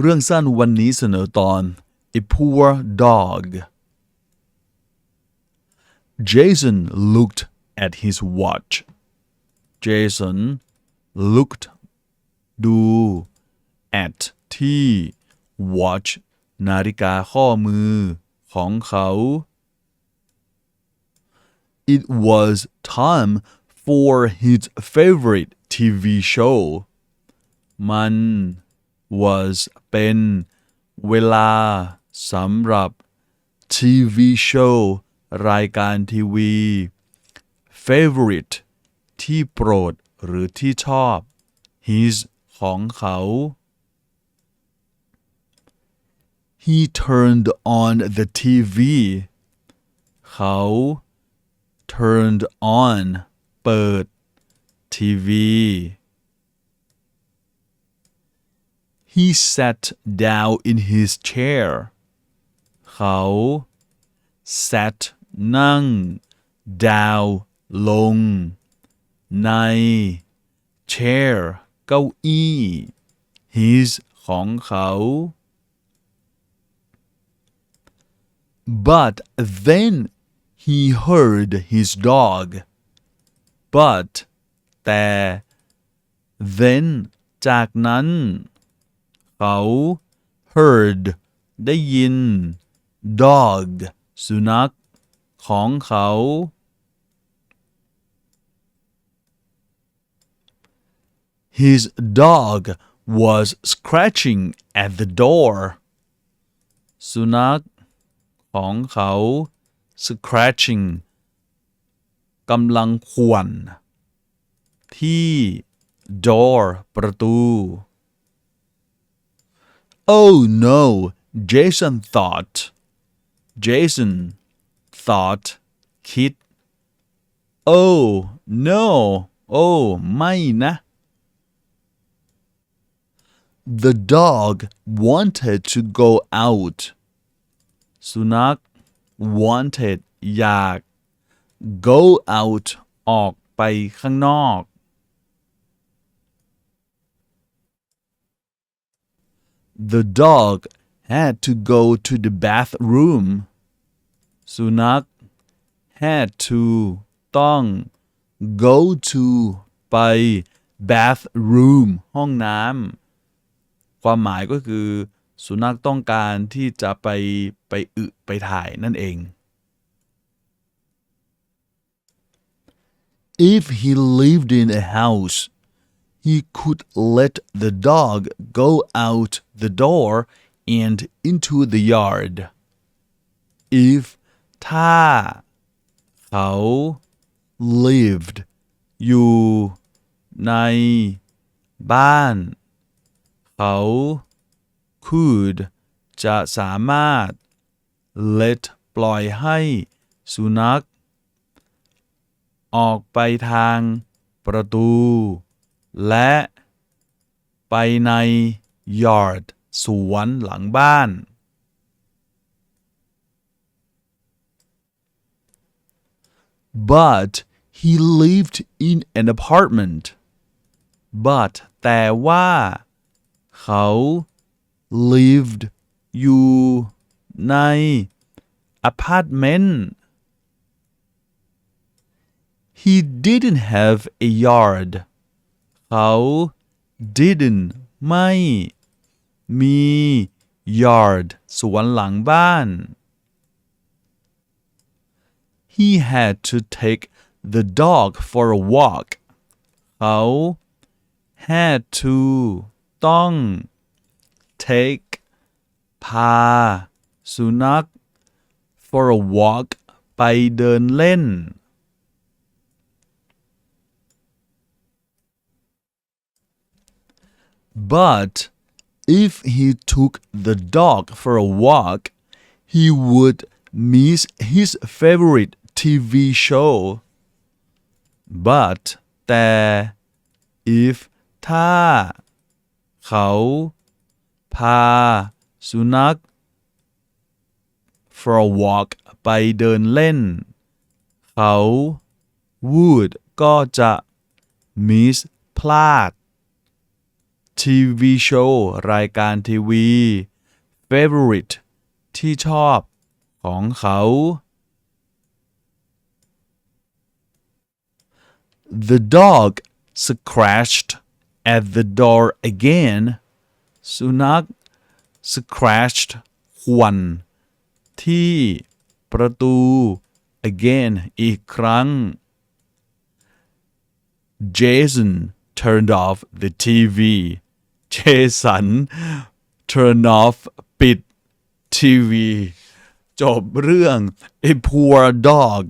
เรื่องสั้นวันนี้เสนอตอน A Poor Dog Jason looked at his watch Jason looked ดู at ที่ watch นาฬิกาข้อมือของเขา It was time for his favorite TV show มัน was เป็นเวลาสำหรับ TV show รายการทีวี favorite ที่โปรดหรือที่ชอบ his ของเขา He turned on the TV เขา turned on เปิด TV He sat down in his chair เขา sat นั่ง down ลง ใน chair เก้าอี้ his ของเขา But then he heard his dog. But แต่ then จากนั้น เขา heard ได้ยิน dog สุนัขของเขา His dog was scratching at the door. สุนัขของเขา scratching กำลังข่วน ที่ door ประตู Oh no Jason thought Jason thought คิด Oh no Oh ไม่นะ The dog wanted to go out สุนัข wanted อยาก go out ออกไปข้างนอก The dog had to go to the bathroom สุนัข had to ต้อง go to ไป bathroom ห้องน้ำความหมายก็คือ สุนัขต้องการที่จะไปไปอึไปถ่ายนั่นเอง If he lived in a house he could let the dog go out the door and into the yard if ถ้า เขา lived อยู่ ใน บ้าน เขา could จะสามารถ let ปล่อยให้ สุนัข ออกไปทางประตู และไปใน yard สวนหลังบ้าน but he lived in an apartment but แต่ว่า เขา lived อยู่ใน apartment he didn't have a yard เขา didn't ไม่ มี yard สวนหลังบ้าน he had to take the dog for a walk เขา had to ต้อง take พา สุนัข for a walk ไปเดินเล่น But if he took the dog for a walk, he would miss his favorite TV show. But แต่ if ถ้า เขา พา สุนัข for a walk ไปเดินเล่น เขา would ก็จะ miss พลาด TV show รายการทีวี favorite ที่ชอบของเขา The dog scratched at the door again สุนัข scratched ขวนที่ประตู again อีกครั้ง Jason turned off the TV เจสันเทอร์นอฟปิดทีวี จบเรื่อง A Poor Dog